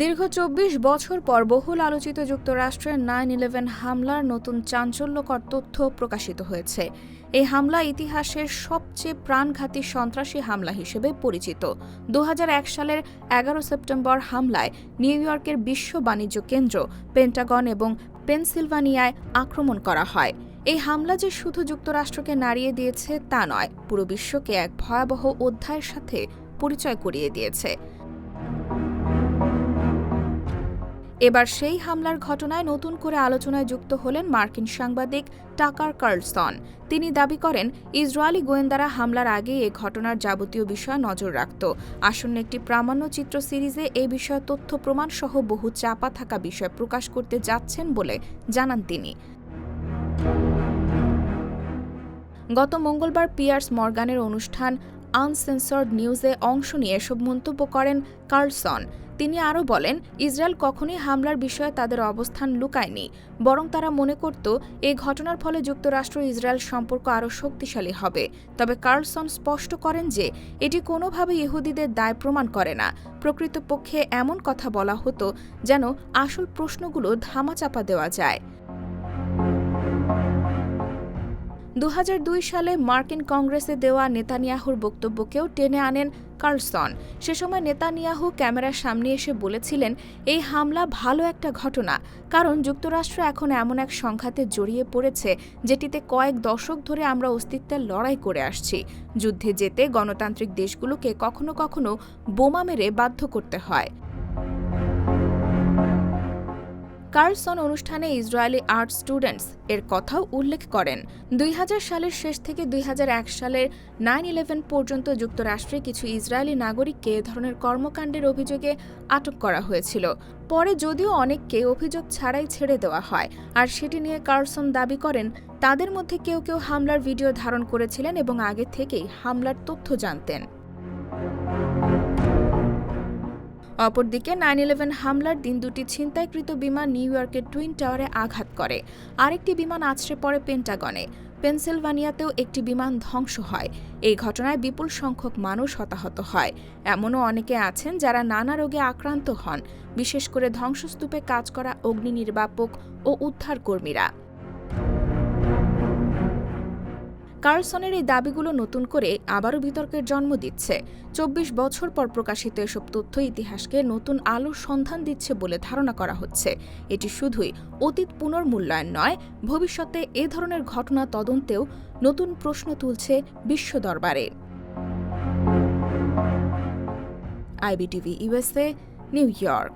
দীর্ঘ চব্বিশ বছর পর বহুল আলোচিত যুক্তরাষ্ট্রের নাইন ইলেভেন হামলার নতুন চাঞ্চল্যকর তথ্য প্রকাশিত হয়েছে। এই হামলা ইতিহাসের সবচেয়ে প্রাণঘাতী সন্ত্রাসী হামলা হিসেবে পরিচিত। দু হাজার এক সালের এগারো সেপ্টেম্বর হামলায় নিউ ইয়র্কের বিশ্ব বাণিজ্য কেন্দ্র পেন্টাগন এবং পেনসিলভানিয়ায় আক্রমণ করা হয়। এই হামলা যে শুধু যুক্তরাষ্ট্রকে নাড়িয়ে দিয়েছে তা নয়, পুরো বিশ্বকে এক ভয়াবহ অধ্যায়ের সাথে পরিচয় করিয়ে দিয়েছে। এবার সেই হামলার ঘটনায় নতুন করে আলোচনায় যুক্ত হলেন মার্কিন সাংবাদিক টাকার কার্লসন। তিনি দাবি করেন, ইসরায়েলি গোয়েন্দারা হামলার আগে এ ঘটনার যাবতীয় বিষয়ে নজর রাখত। আসন্ন একটি প্রামাণ্যচিত্র সিরিজে এ বিষয়ে তথ্য প্রমাণ সহ বহু চাপা থাকা বিষয় প্রকাশ করতে যাচ্ছেন বলে জানান তিনি। গত মঙ্গলবার পিয়ার্স মর্গানের অনুষ্ঠান আনসেন্সর্ড নিউজে অংশ নিয়ে এসব মন্তব্য করেন কার্লসন। তিনি আরও বলেন, ইসরায়েল কখনোই হামলার বিষয়ে তাদের অবস্থান লুকায়নি, বরং তারা মনে করত এই ঘটনার ফলে যুক্তরাষ্ট্র ইসরায়েল সম্পর্ক আরও শক্তিশালী হবে। তবে কার্লসন স্পষ্ট করেন যে, এটি কোনোভাবে ইহুদিদের দায় প্রমাণ করে না। প্রকৃতপক্ষে এমন কথা বলা হতো যেন আসল প্রশ্নগুলো ধামাচাপা দেওয়া যায়। দু হাজার দুই সালে মার্কিন কংগ্রেসে দেওয়া নেতানিয়াহুর বক্তব্যকেও টেনে আনেন কার্লসন। সে সময় নেতানিয়াহু ক্যামেরার সামনে এসে বলেছিলেন, এই হামলা ভালো একটা ঘটনা, কারণ যুক্তরাষ্ট্র এখন এমন এক সংঘাতে জড়িয়ে পড়েছে, যেটিতে কয়েক দশক ধরে আমরা অস্তিত্বের লড়াই করে আসছি। যুদ্ধে যেতে গণতান্ত্রিক দেশগুলোকে কখনো কখনো বোমা মেরে বাধ্য করতে হয়। কার্লসন অনুষ্ঠানে ইসরায়েলি আর্ট স্টুডেন্টস এর কথাও উল্লেখ করেন। দুই হাজার সালের শেষ থেকে দুই হাজার এক সালের নাইন ইলেভেন পর্যন্ত যুক্তরাষ্ট্রে কিছু ইসরায়েলি নাগরিককে এ ধরনের কর্মকাণ্ডের অভিযোগে আটক করা হয়েছিল। পরে যদিও অনেককে অভিযোগ ছাড়াই ছেড়ে দেওয়া হয়, আর সেটি নিয়ে কার্লসন দাবি করেন, তাদের মধ্যে কেউ কেউ হামলার ভিডিও ধারণ করেছিলেন এবং আগে থেকেই হামলার তথ্য জানতেন। অপরদিকে নাইন ইলেভেন হামলার দিন দুটি ছিনতাইকৃত বিমান নিউ ইয়র্কের টুইন টাওয়ারে আঘাত করে। আরেকটি বিমান আছড়ে পড়ে পেন্টাগনে। পেনসিলভানিয়াতেও একটি বিমান ধ্বংস হয়। এই ঘটনায় বিপুল সংখ্যক মানুষ হতাহত হয়। এমনও অনেকে আছেন যারা নানা রোগে আক্রান্ত হন। বিশেষ করে ধ্বংসস্তূপে কাজ করা অগ্নি নির্বাপক ও উদ্ধার কর্মীরা কার্লসনের এই দাবিগুলো নতুন করে আবারও বিতর্কের জন্ম দিচ্ছে। চব্বিশ বছর পর প্রকাশিত এসব তথ্য ইতিহাসকে নতুন আলোর সন্ধান দিচ্ছে বলে ধারণা করা হচ্ছে। এটি শুধুই অতীত পুনর্মূল্যায়ন নয়, ভবিষ্যতে এ ধরনের ঘটনা তদন্তেও নতুন প্রশ্ন তুলছে বিশ্ব দরবারে। IBTV USA New York.